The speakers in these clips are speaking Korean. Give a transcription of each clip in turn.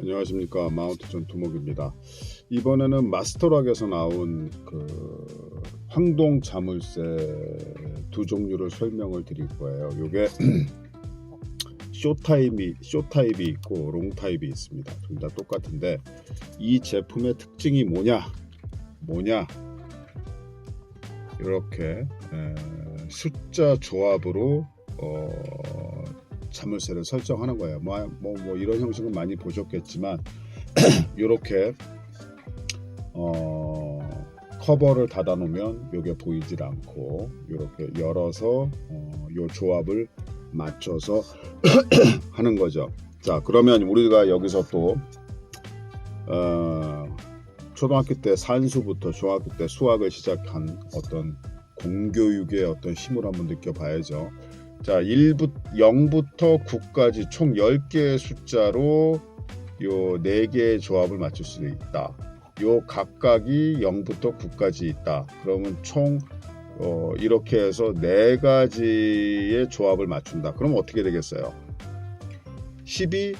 안녕하십니까 마운트 전투목입니다. 이번에는 마스터락에서 나온 그 황동 자물쇠 두 종류를 설명을 드릴 거예요. 요게 쇼 타입이 쇼 타입이 있고 롱 타입이 있습니다. 둘 다 똑같은데 이 제품의 특징이 뭐냐? 뭐냐? 이렇게 에, 숫자 조합으로 어, 자물쇠를 설정하는 거예요. 뭐, 뭐, 뭐 이런 형식은 많이 보셨겠지만 이렇게 어, 커버를 닫아 놓으면 이게 보이질 않고 이렇게 열어서 어, 요 조합을 맞춰서 하는 거죠. 자 그러면 우리가 여기서 또 어, 초등학교 때 산수부터 중학교 때 수학을 시작한 어떤 공교육의 어떤 힘을 한번 느껴봐야죠. 자, 1부, 0부터 9까지 총 10개의 숫자로 요 4개의 조합을 맞출 수 있다. 요 각각이 0부터 9까지 있다. 그러면 총 어, 이렇게 해서 4가지의 조합을 맞춘다. 그럼 어떻게 되겠어요? 10이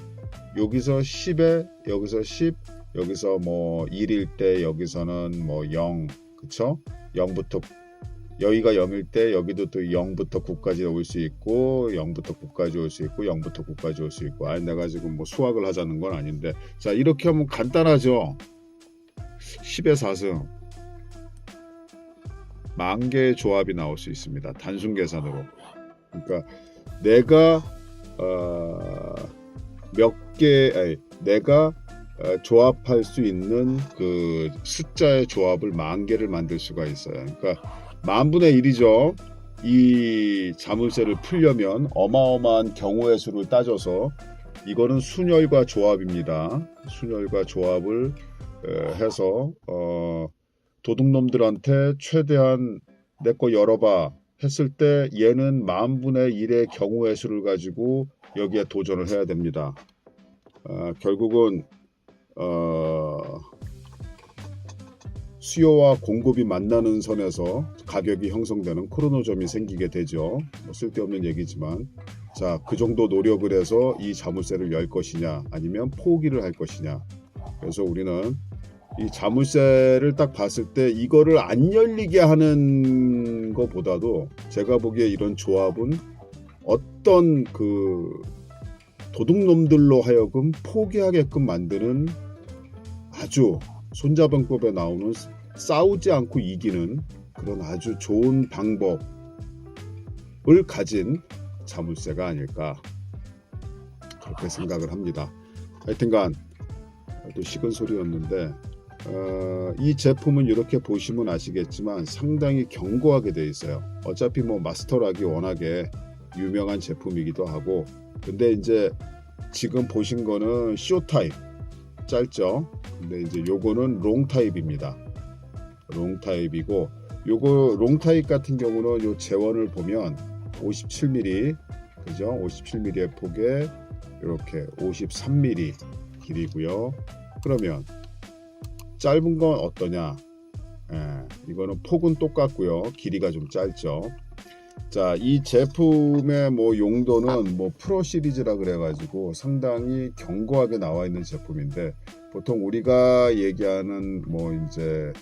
여기서 10에 여기서 10 여기서 뭐 1일 때 여기서는 뭐 0, 그쵸? 0부터 여기가 0일 때 여기도 또 0부터 9까지 올 수 있고 0부터 9까지 올 수 있고 0부터 9까지 올 수 있고. 아니 내가 지금 뭐 수학을 하자는 건 아닌데. 자 이렇게 하면 간단하죠? 10의 4승 만 개의 조합이 나올 수 있습니다. 단순 계산으로. 그러니까 내가 어, 몇개 내가 어, 조합할 수 있는 그 숫자의 조합을 만 개를 만들 수가 있어요. 그러니까 만분의 1이죠. 이 자물쇠를 풀려면 어마어마한 경우의 수를 따져서 이거는 순열과 조합입니다. 순열과 조합을 에, 해서 어, 도둑놈들한테 최대한 내 거 열어봐 했을 때 얘는 만분의 1의 경우의 수를 가지고 여기에 도전을 해야 됩니다. 어, 결국은 어, 수요와 공급이 만나는 선에서 가격이 형성되는 크로노점이 생기게 되죠. 뭐 쓸데없는 얘기지만 자 그 정도 노력을 해서 이 자물쇠를 열 것이냐 아니면 포기를 할 것이냐 그래서 우리는 이 자물쇠를 딱 봤을 때 이거를 안 열리게 하는 것보다도 제가 보기에 이런 조합은 어떤 그 도둑놈들로 하여금 포기하게끔 만드는 아주 손자병법에 나오는 싸우지 않고 이기는 그런 아주 좋은 방법을 가진 자물쇠가 아닐까 그렇게 생각을 합니다. 하여튼간 또 식은 소리였는데 어, 이 제품은 이렇게 보시면 아시겠지만 상당히 견고하게 되어 있어요. 어차피 뭐 마스터락이 워낙에 유명한 제품이기도 하고 근데 이제 지금 보신 거는 쇼 타입 짧죠. 근데 이제 요거는 롱 타입입니다. 롱 타입이고 요거 롱 타입 같은 경우는 요 재원을 보면 57mm 그죠? 57mm의 폭에 이렇게 53mm 길이고요. 그러면 짧은 건 어떠냐? 예, 이거는 폭은 똑같고요. 길이가 좀 짧죠. 자, 이 제품의 뭐 용도는 뭐 프로 시리즈라 그래가지고 상당히 견고하게 나와 있는 제품인데 보통 우리가 얘기하는 뭐 이제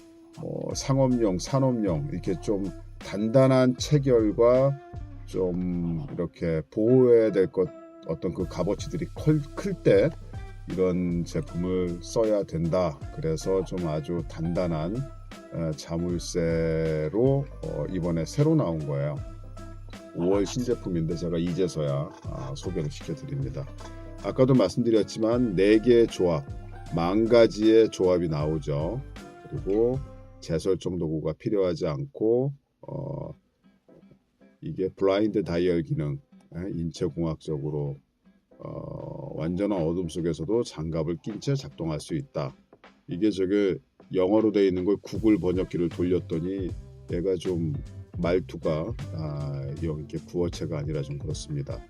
뭐 상업용, 산업용 이렇게 좀 단단한 체결과 좀 이렇게 보호해야 될 것 어떤 그 값어치들이 클 때 이런 제품을 써야 된다. 그래서 좀 아주 단단한 어, 자물쇠로 어, 이번에 새로 나온 거예요. 5월 신제품인데 제가 이제서야 아, 소개를 시켜드립니다. 아까도 말씀드렸지만 4개의 조합, 만 가지의 조합이 나오죠. 그리고 재설정 도구가 필요하지 않고 어, 이게 블라인드 다이얼 기능, 예, 인체공학적으로 어, 완전한 어둠 속에서도 장갑을 낀 채 작동할 수 있다. 이게 저게 영어로 되어 있는 걸 구글 번역기를 돌렸더니 얘가 좀 말투가 아, 이렇게 구어체가 아니라 좀 그렇습니다.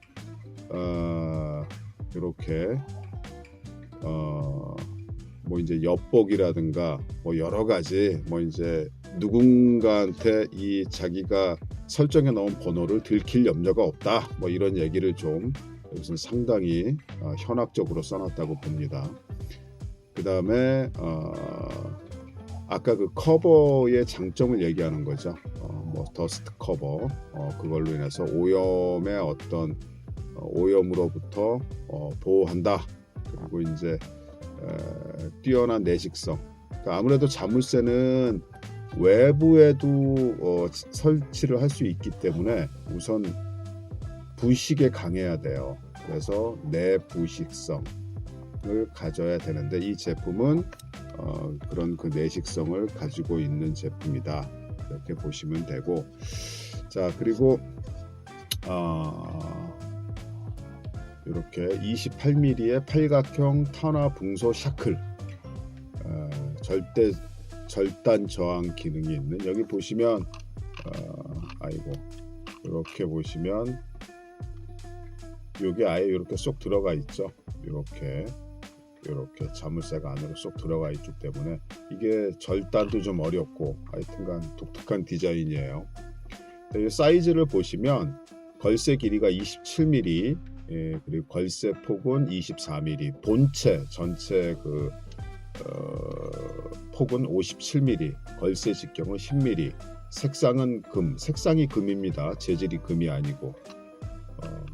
아, 이렇게 어, 뭐 이제 엿보기라든가 뭐 여러 가지 뭐 이제 누군가한테 이 자기가 설정해 놓은 번호를 들킬 염려가 없다 뭐 이런 얘기를 좀 여기서 상당히 어, 현학적으로 써놨다고 봅니다. 그 다음에 어, 아까 그 커버의 장점을 얘기하는 거죠. 어, 뭐 더스트 커버 어, 그걸로 인해서 오염의 어떤 어, 오염으로부터 어, 보호한다. 그리고 이제 에, 뛰어난 내식성. 그러니까 아무래도 자물쇠는 외부에도 어, 설치를 할 수 있기 때문에 우선 부식에 강해야 돼요. 그래서 내 부식성을 가져야 되는데 이 제품은 어, 그런 그 내식성을 가지고 있는 제품이다. 이렇게 보시면 되고 자 그리고 어, 이렇게 28mm의 팔각형 탄화 붕소 샤클 어, 절대 절단 저항 기능이 있는 여기 보시면 어, 아이고 이렇게 보시면 여기 아예 이렇게 쏙 들어가 있죠? 이렇게 이렇게 자물쇠가 안으로 쏙 들어가 있기 때문에 이게 절단도 좀 어렵고 하여튼간 독특한 디자인이에요. 이 사이즈를 보시면 걸쇠 길이가 27mm 예, 그리고 걸쇠 폭은 24mm 본체 전체 그 어, 폭은 57mm, 걸쇠 직경은 10mm, 색상은 금, 색상이 금입니다. 재질이 금이 아니고 어,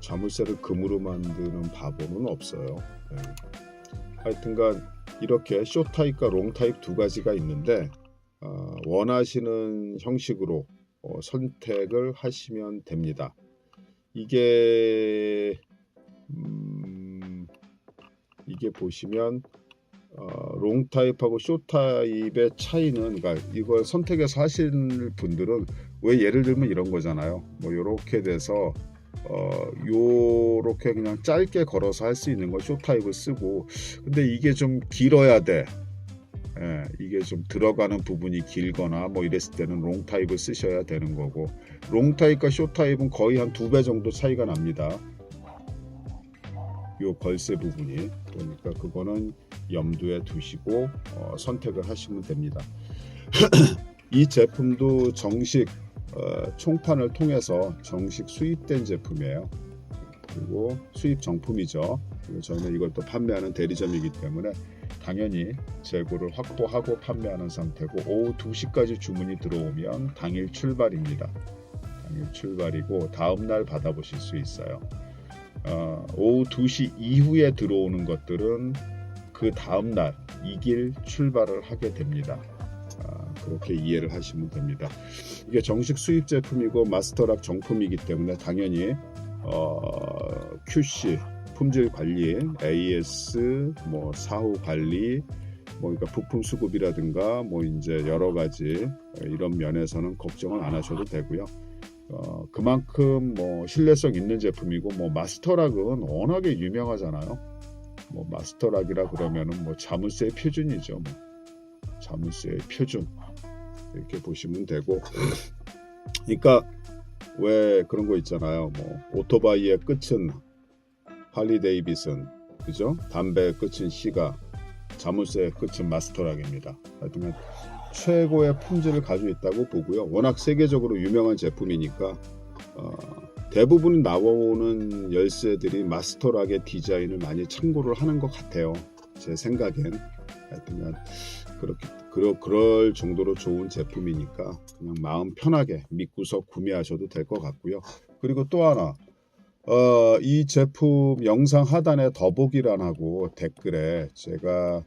자물쇠를 금으로 만드는 바보는 없어요. 네. 하여튼간 이렇게 쇼 타입과 롱 타입 두 가지가 있는데 어, 원하시는 형식으로 어, 선택을 하시면 됩니다. 이게 음, 이게 보시면 어, 롱 타입하고 쇼 타입의 차이는 그러니까 이걸 선택해서 하시는 분들은 왜 예를 들면 이런 거잖아요. 뭐 요렇게 돼서 어 요렇게 그냥 짧게 걸어서 할 수 있는 걸 쇼 타입을 쓰고 근데 이게 좀 길어야 돼. 예, 이게 좀 들어가는 부분이 길거나 뭐 이랬을 때는 롱 타입을 쓰셔야 되는 거고 롱 타입과 쇼 타입은 거의 한 두 배 정도 차이가 납니다. 요 걸쇠 부분이 그러니까 그거는 염두에 두시고 어, 선택을 하시면 됩니다. 이 제품도 정식 어, 총판을 통해서 정식 수입된 제품이에요. 그리고 수입 정품이죠. 저희는 이걸 또 판매하는 대리점이기 때문에 당연히 재고를 확보하고 판매하는 상태고 오후 2시까지 주문이 들어오면 당일 출발입니다. 당일 출발이고 다음 날 받아보실 수 있어요. 어, 오후 2시 이후에 들어오는 것들은 그 다음 날 이 길 출발을 하게 됩니다. 아, 그렇게 이해를 하시면 됩니다. 이게 정식 수입 제품이고 마스터락 정품이기 때문에 당연히 어, QC 품질 관리, AS, 뭐 사후 관리, 뭐 그러니까 부품 수급이라든가 뭐 이제 여러 가지 이런 면에서는 걱정을 안 하셔도 되고요. 어, 그만큼 뭐 신뢰성 있는 제품이고 뭐 마스터락은 워낙에 유명하잖아요. 뭐 마스터락이라 그러면은 뭐 자물쇠의 표준이죠. 뭐 자물쇠의 표준 이렇게 보시면 되고, 그러니까 왜 그런 거 있잖아요. 뭐 오토바이의 끝은 할리 데이비슨, 그죠? 담배의 끝은 시가, 자물쇠의 끝은 마스터락입니다. 하여튼 최고의 품질을 가지고 있다고 보고요. 워낙 세계적으로 유명한 제품이니까 어, 대부분 나오는 열쇠들이 마스터락의 디자인을 많이 참고를 하는 것 같아요. 제 생각엔 하여튼간 그렇게 그러, 그럴 정도로 좋은 제품이니까 그냥 마음 편하게 믿고서 구매하셔도 될 것 같고요. 그리고 또 하나 어, 이 제품 영상 하단에 더보기란하고 댓글에 제가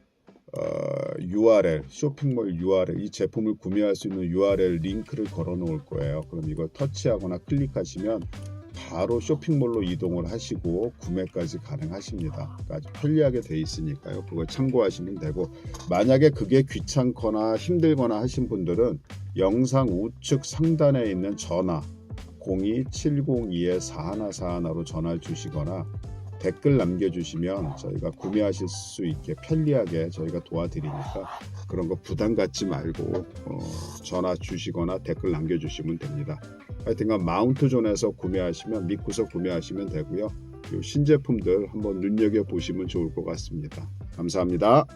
어, URL 쇼핑몰 URL 이 제품을 구매할 수 있는 URL 링크를 걸어 놓을 거예요. 그럼 이걸 터치하거나 클릭하시면 바로 쇼핑몰로 이동을 하시고 구매까지 가능하십니다. 그러니까 아주 편리하게 돼 있으니까요. 그걸 참고하시면 되고 만약에 그게 귀찮거나 힘들거나 하신 분들은 영상 우측 상단에 있는 전화 02-702-4141로 전화를 주시거나 댓글 남겨주시면 저희가 구매하실 수 있게 편리하게 저희가 도와드리니까 그런 거 부담 갖지 말고 어, 전화 주시거나 댓글 남겨주시면 됩니다. 하여튼간 마운트존에서 구매하시면 믿고서 구매하시면 되고요. 이 신제품들 한번 눈여겨 보시면 좋을 것 같습니다. 감사합니다.